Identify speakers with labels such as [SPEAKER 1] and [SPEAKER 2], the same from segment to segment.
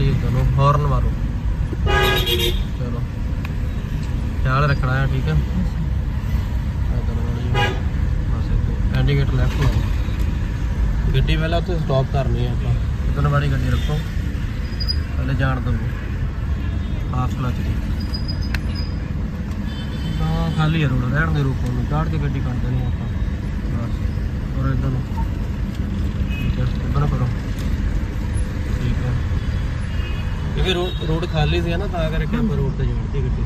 [SPEAKER 1] ਖੜੀ ਉਧਰ ਨੂੰ ਹੌਰਨ ਮਾਰੋ। ਚਲੋ। ਖਿਆਲ ਰੱਖਣਾ ਹੈ ਠੀਕ ਹੈ ਇੰਡੀਕੇਟਰ ਲੈਫਟ ਲਾਓ। ਗੱਡੀ ਪਹਿਲਾਂ ਉੱਥੇ ਸਟਾਪ ਕਰਨੀ ਹੈ ਆਪਾਂ। ਇਤਨ ਵਾਲੀ ਗੱਡੀ ਰੱਖੋ। ਪਹਿਲੇ ਜਾਣ ਦਿਓ ਹਾਫ ਕਲਚ ਦੀ। ਤਾਂ ਖਾਲੀ ਹੈ ਰੋਡ ਰਹਿਣਗੇ ਰੋਕੋ ਨੂੰ ਚਾੜ ਕੇ ਗੱਡੀ ਕੱਢ ਦੇਣੀ ਆਪਾਂ। ਬਸ। ਔਰ ਇਧਰ ਨੂੰ। ਜਸਟ ਇਧਰ ਕਰੋ। ਕਿਉਂਕਿ ਰੋਡ ਰੋਡ ਖਾਲੀ ਸੀ ਨਾ ਤਾਂ ਕਰਕੇ ਆਪਾਂ ਰੋਡ ਤੇ ਜੋੜਤੀ ਗੱਡੀ।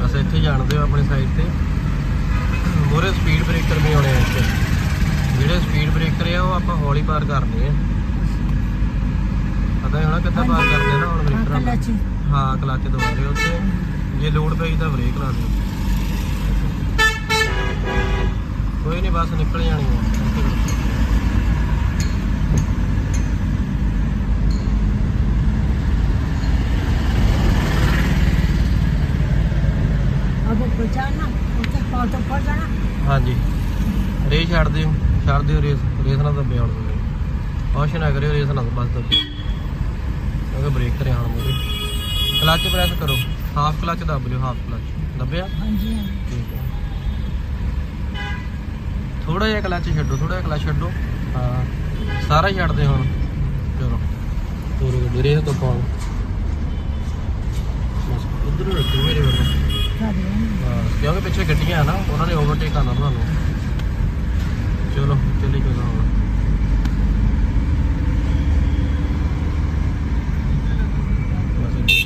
[SPEAKER 1] ਬਸ ਇੱਥੇ ਜਾਣ ਦਿਓ ਆਪਣੀ ਸਾਈਡ ਤੇ। ਮੋਰੇ ਸਪੀਡ ਬ੍ਰੇਕਰ ਵੀ ਆਉਣੇ ਆ ਇੱਥੇ। ਜਿਹੜੇ ਸਪੀਡ ਬ੍ਰੇਕਰ ਆ ਉਹ ਆਪਾਂ ਹੌਲੀ ਪਾਰ ਕਰਨੇ ਆ। ਪਤਾ ਹੀ ਹੋਣਾ ਕਿੱਦਾਂ ਪਾਰ ਕਰਦੇ ਆ ਨਾ ਹੁਣ ਬ੍ਰੇਕਰਾਂ
[SPEAKER 2] ਕਲਚ
[SPEAKER 1] ਹਾਂ ਕਲੱਚ ਦਬਾਰੇ ਉੱਥੇ। ਜੇ ਲੋਡ ਪਈ ਤਾਂ ਬ੍ਰੇਕ ਲਾ ਦਿਓ। ਕੋਈ ਨਹੀਂ ਬਸ ਨਿਕਲ ਜਾਣੀ ਆ।
[SPEAKER 2] ਅਬ ਬਚਾਣਾ ਉੱਤੇ ਪਾਟੋ ਪੜ ਜਾਣਾ
[SPEAKER 1] ਹਾਂਜੀ। ਰੇਸ ਛੱਡ ਦਿਓ ਛੱਡ ਦਿਓ ਰੇਸ ਰੇਸ ਨਾਲ ਦੱਬੇ ਆਉਣ ਦਿਓ ਕੌਸ਼ਨ ਨਾ ਕਰਿਓ ਰੇਸ ਨਾਲ ਬਸ ਦੱਬੇ ਕਿਉਂਕਿ ਬ੍ਰੇਕ ਕਰੇ ਆਉਣ ਮੂਰੇ ਕਲੱਚ ਪ੍ਰੈਸ ਕਰੋ ਹਾਫ ਕਲੱਚ ਦੱਬ ਲਿਓ ਹਾਫ ਕਲੱਚ ਦੱਬਿਆ?
[SPEAKER 2] ਹਾਂਜੀ ਹਾਂਜੀ
[SPEAKER 1] ਠੀਕ ਹੈ। ਥੋੜਾ ਜਿਹਾ ਕਲੱਚ ਛੱਡੋ ਥੋੜਾ ਜਿਹਾ ਕਲੱਚ ਛੱਡੋ। ਹਾਂ ਸਾਰਾ ਹੀ ਛੱਡ ਦੇ ਹੁਣ। ਚਲੋ ਤੋਰੋ ਗੱਡੀ ਰੇਸ ਤੋਂ ਪਾਉਂ ਬਸ ਉਧਰ ਰੱਖੋ ਮੇਰੇ ਵੱਲ।
[SPEAKER 2] ਸਾਡੇ
[SPEAKER 1] ਕਿਉਂਕਿ ਪਿੱਛੇ ਗੱਡੀਆਂ ਆ ਨਾ, ਉਹਨਾਂ ਨੇ ਓਵਰਟੇਕ ਕਰਨਾ ਤੁਹਾਨੂੰ। ਚਲੋ, ਚੱਲੀ ਚੱਲੋ ਹੁਣ ਬਸ ਇੱਥੇ।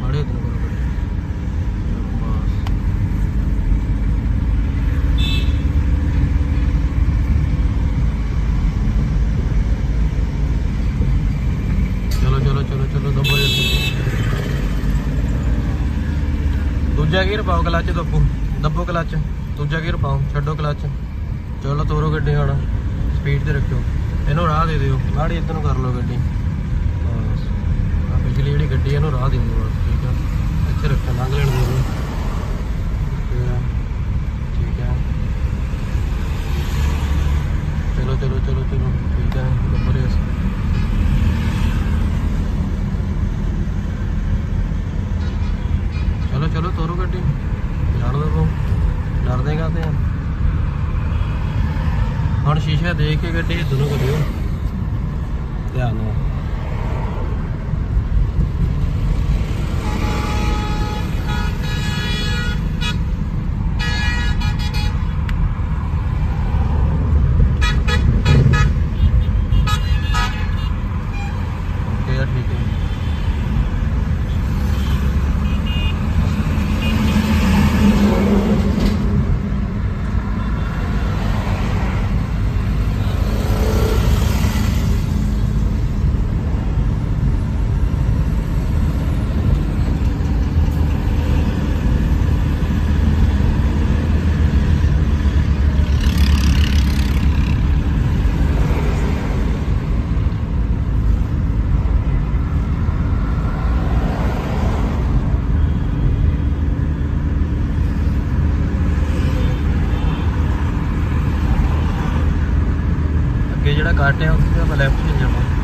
[SPEAKER 1] ਮਾੜੇ ਹੱਥ ਨਾਲ ਕਰੋ ਗੱਡੀ। ਬਸ ਚਲੋ ਚਲੋ ਚਲੋ ਚਲੋ ਦੱਬੋ ਜੀ ਦੂਜਾ ਗੇਅਰ ਪਾਓ ਕਲੱਚ ਦੱਬੋ ਦੱਬੋ ਕਲੱਚ ਦੂਜਾ ਗੇਅਰ ਪਾਓ, ਛੱਡੋ ਕਲੱਚ ਚਲੋ ਤੋਰੋ ਗੱਡੀ ਹੁਣ ਸਪੀਡ ਤੇ ਰੱਖਿਓ। ਇਹਨੂੰ ਰਾਹ ਦੇ ਦਿਓ, ਮਾੜੀ ਇੱਧਰ ਨੂੰ ਕਰ ਲਓ ਗੱਡੀ ਬਸ ਆ ਪਿਛਲੀ ਜਿਹੜੀ ਗੱਡੀ ਹੈ ਇਹਨੂੰ ਰਾਹ ਦੇ ਦਿਓ ਬਸ ਠੀਕ ਆ ਇੱਥੇ ਰੱਖੋ ਲੰਘ ਲੈਣ ਦਿਓ ਇਹਨੂੰ। ਠੀਕ ਆ ਠੀਕ ਆ ਚਲੋ ਚਲੋ ਚਲੋ ਚਲੋ ਠੀਕ ਆ ਦੱਬੋ ਰੇਸ ਚਲੋ ਚਲੋ ਤੋਰੋ ਗੱਡੀ ਜਾਣ ਦੋ ਡਰ ਦੇਗਾ ਤੇ ਹੁਣ ਸ਼ੀਸ਼ਾ ਦੇਖ ਕੇ ਗੱਡੀ ਦੋਨੋਂ ਕਰਿਓ ਧਿਆਨ ਨਾਲ ਓਕੇ ਯਾਰ ਠੀਕ ਹੈ ਅੱਗੇ ਜਿਹੜਾ ਕੱਟ ਹੈ ਉੱਥੇ ਆਪਾਂ ਲੈਫਟ